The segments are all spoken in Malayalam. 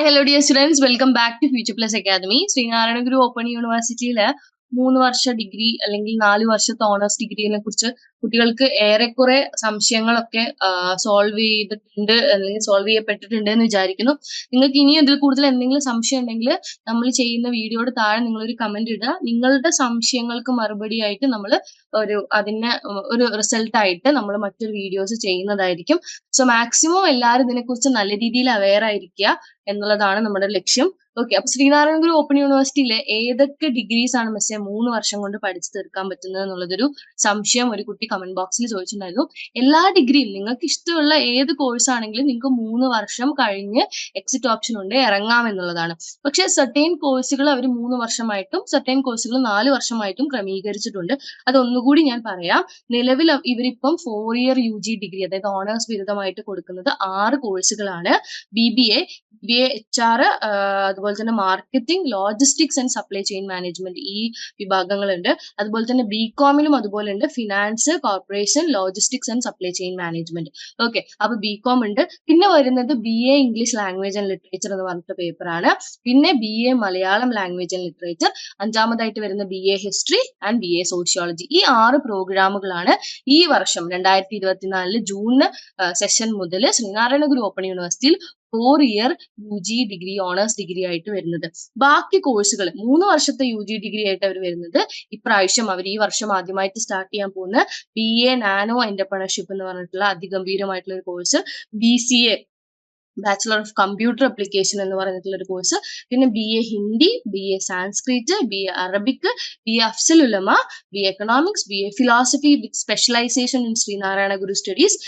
Hello dear students welcome back to future plus academy Sree Narayana Guru open യൂണിവേഴ്സിറ്റിയിൽ മൂന്ന് വർഷ ഡിഗ്രി അല്ലെങ്കിൽ നാല് വർഷത്തെ ഓണേഴ്സ് ഡിഗ്രിയെ കുറിച്ച് കുട്ടികൾക്ക് ഏറെക്കുറെ സംശയങ്ങളൊക്കെ സോൾവ് ചെയ്തിട്ടുണ്ട് അല്ലെങ്കിൽ സോൾവ് ചെയ്യപ്പെട്ടിട്ടുണ്ട് എന്ന് വിചാരിക്കുന്നു. നിങ്ങൾക്ക് ഇനി ഇതിൽ കൂടുതൽ എന്തെങ്കിലും സംശയം ഉണ്ടെങ്കിൽ നമ്മൾ ചെയ്യുന്ന വീഡിയോയുടെ താഴെ നിങ്ങളൊരു കമന്റ് ഇടുക. നിങ്ങളുടെ സംശയങ്ങൾക്ക് മറുപടി ആയിട്ട് നമ്മൾ ഒരു അതിനെ ഒരു റിസൾട്ട് ആയിട്ട് നമ്മൾ മറ്റൊരു വീഡിയോസ് ചെയ്യുന്നതായിരിക്കും. സോ മാക്സിമം എല്ലാവരും ഇതിനെക്കുറിച്ച് നല്ല രീതിയിൽ അവെയർ ആയിരിക്കുക എന്നുള്ളതാണ് നമ്മുടെ ലക്ഷ്യം. ഓക്കെ അപ്പൊ ശ്രീനാരായണ ഗുരു ഓപ്പൺ യൂണിവേഴ്സിറ്റിയിലെ ഏതൊക്കെ ഡിഗ്രീസ് ആണ് മിസ്സേ മൂന്ന് വർഷം കൊണ്ട് പഠിച്ചു തീർക്കാൻ പറ്റുന്നത് എന്നുള്ളതൊരു സംശയം ഒരു കുട്ടി കമന്റ് ബോക്സിൽ ചോദിച്ചിട്ടുണ്ടായിരുന്നു. എല്ലാ ഡിഗ്രിയും നിങ്ങൾക്ക് ഇഷ്ടമുള്ള ഏത് കോഴ്സ് ആണെങ്കിലും നിങ്ങൾക്ക് മൂന്ന് വർഷം കഴിഞ്ഞ് എക്സിറ്റ് ഓപ്ഷൻ ഉണ്ട് ഇറങ്ങാം എന്നുള്ളതാണ്. പക്ഷേ സെർട്ടൈൻ കോഴ്സുകൾ അവർ മൂന്ന് വർഷമായിട്ടും സെർട്ടൈൻ കോഴ്സുകൾ നാല് വർഷമായിട്ടും ക്രമീകരിച്ചിട്ടുണ്ട്. അതൊന്നുകൂടി ഞാൻ പറയാം. നിലവിൽ ഇവരിപ്പം four year U G degree അതായത് ഓണേഴ്സ് ബിരുദമായിട്ട് കൊടുക്കുന്നത് ആറ് കോഴ്സുകളാണ് B B A B A H R അതുപോലെ തന്നെ marketing logistics and supply chain management ഈ വിഭാഗങ്ങളുണ്ട്. അതുപോലെ തന്നെ ബി കോമിലും അതുപോലെ ഉണ്ട്. Finance corporation logistics and supply chain management okay അപ്പൊ ബി കോം ഉണ്ട്. പിന്നെ വരുന്നത് B A English language and literature എന്ന് പറഞ്ഞിട്ട് പേപ്പറാണ് പിന്നെ B A Malayalam language and literature അഞ്ചാമതായിട്ട് വരുന്ന B A history and B A sociology ഈ ആറ് പ്രോഗ്രാമുകളാണ് ഈ വർഷം രണ്ടായിരത്തി ഇരുപത്തിനാലിൽ ജൂൺ സെഷൻ മുതൽ ശ്രീനാരായണ ഗുരു ഓപ്പൺ യൂണിവേഴ്സിറ്റിയിൽ four year U G degree honours degree ആയിട്ട് വരുന്നത്. ബാക്കി കോഴ്സുകൾ മൂന്ന് വർഷത്തെ യു ജി ഡിഗ്രി ആയിട്ട് അവർ വരുന്നത്. ഇപ്രാവശ്യം അവർ ഈ വർഷം ആദ്യമായിട്ട് സ്റ്റാർട്ട് ചെയ്യാൻ പോകുന്ന ബി എ നാനോ എന്റർപ്രണർഷിപ്പ് എന്ന് പറഞ്ഞിട്ടുള്ള അതിഗംഭീരമായിട്ടുള്ള ഒരു course B C A bachelor of computer application എന്ന് പറഞ്ഞിട്ടുള്ള ഒരു കോഴ്സ് പിന്നെ B A Hindi B A Sanskrit B A Arabic B A Afzal Ulama B A economics B A philosophy with specialisation in Sree Narayana Guru studies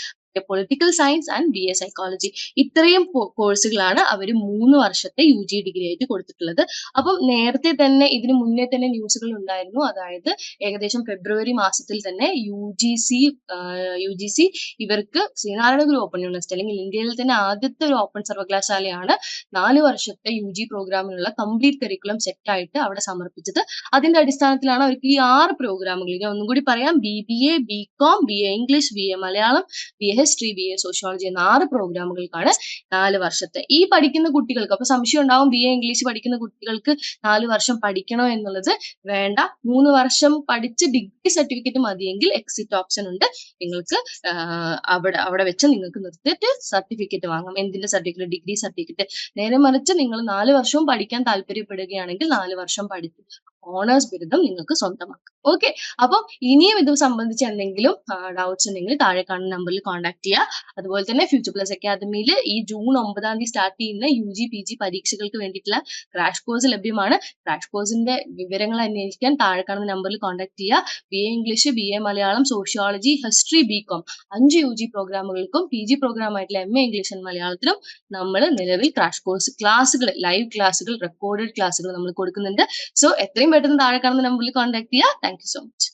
political science and B A psychology ഇത്രയും കോഴ്സുകളാണ് അവർ മൂന്ന് വർഷത്തെ യു ജി ഡിഗ്രി ആയിട്ട് കൊടുത്തിട്ടുള്ളത്. അപ്പം നേരത്തെ തന്നെ ഇതിന് മുന്നേ തന്നെ ന്യൂസുകൾ ഉണ്ടായിരുന്നു. അതായത് ഏകദേശം ഫെബ്രുവരി മാസത്തിൽ തന്നെ U G C U G C ഇവർക്ക് ശ്രീനാരായണ ഗുരു ഓപ്പൺ യൂണിവേഴ്സിറ്റി അല്ലെങ്കിൽ ഇന്ത്യയിൽ തന്നെ ആദ്യത്തെ ഒരു ഓപ്പൺ സർവകലാശാലയാണ് നാല് വർഷത്തെ യു ജി പ്രോഗ്രാമിനുള്ള കംപ്ലീറ്റ് കരിക്കുലം സെറ്റ് ആയിട്ട് അവിടെ സമർപ്പിച്ചത്. അതിന്റെ അടിസ്ഥാനത്തിലാണ് അവർക്ക് ഈ ആറ് പ്രോഗ്രാമുകൾ ഞാൻ ഒന്നും കൂടി പറയാം. B B A B com B A English B A Malayalam B A history B A sociology എന്ന ആറ് പ്രോഗ്രാമുകൾക്കാണ് നാല് വർഷത്തെ. ഈ പഠിക്കുന്ന കുട്ടികൾക്ക് അപ്പൊ സംശയം ഉണ്ടാവും ബി എ ഇംഗ്ലീഷ് പഠിക്കുന്ന കുട്ടികൾക്ക് നാല് വർഷം പഠിക്കണോ എന്നുള്ളത്? വേണ്ട. മൂന്ന് വർഷം പഠിച്ച് ഡിഗ്രി സർട്ടിഫിക്കറ്റ് മതിയെങ്കിൽ എക്സിറ്റ് ഓപ്ഷൻ ഉണ്ട്. നിങ്ങൾക്ക് അവിടെ അവിടെ വെച്ച് നിങ്ങൾക്ക് നിർത്തിയിട്ട് സർട്ടിഫിക്കറ്റ് വാങ്ങാം. എന്തിന്റെ സർട്ടിഫിക്കറ്റ് ഡിഗ്രി സർട്ടിഫിക്കറ്റ് നേരെ മറിച്ച് നിങ്ങൾ നാല് വർഷവും പഠിക്കാൻ താല്പര്യപ്പെടുകയാണെങ്കിൽ നാല് വർഷം പഠിച്ച് ഓണേഴ്സ് ബിരുദം നിങ്ങൾക്ക് സ്വന്തമാക്കാം. ഓക്കെ അപ്പം ഇനിയും ഇത് സംബന്ധിച്ച് എന്തെങ്കിലും ഡൗട്ട്സ് ഉണ്ടെങ്കിൽ താഴെ കാണുന്ന നമ്പറിൽ കോൺടാക്ട് ചെയ്യുക അതുപോലെ തന്നെ ഫ്യൂച്ചർ പ്ലസ് അക്കാദമിയിൽ ഈ ജൂൺ ഒമ്പതാം തീയതി സ്റ്റാർട്ട് ചെയ്യുന്ന യു ജി പി ജി പരീക്ഷകൾക്ക് വേണ്ടിയിട്ടുള്ള ക്രാഷ് കോഴ്സ് ലഭ്യമാണ്. ക്രാഷ് കോഴ്സിന്റെ വിവരങ്ങൾ അന്വേഷിക്കാൻ താഴെ കാണുന്ന നമ്പറിൽ കോൺടാക്ട് ചെയ്യുക. B A English B A Malayalam sociology history B com അഞ്ച് യു ജി പ്രോഗ്രാമുകൾക്കും പി ജി പ്രോഗ്രാമായിട്ടുള്ള എം എ ഇംഗ്ലീഷ് ആൻഡ് മലയാളത്തിലും നമ്മൾ നിലവിൽ ക്രാഷ് കോഴ്സ് ക്ലാസ്സുകൾ ലൈവ് ക്ലാസ്സുകൾ റെക്കോർഡഡ് ക്ലാസ്സുകൾ നമ്മൾ കൊടുക്കുന്നുണ്ട്. സോ എത്രയും പെട്ടെന്ന് താഴെ കാണുന്ന നമ്പറിൽ കോൺടാക്ട് ചെയ്യുക. Thank so much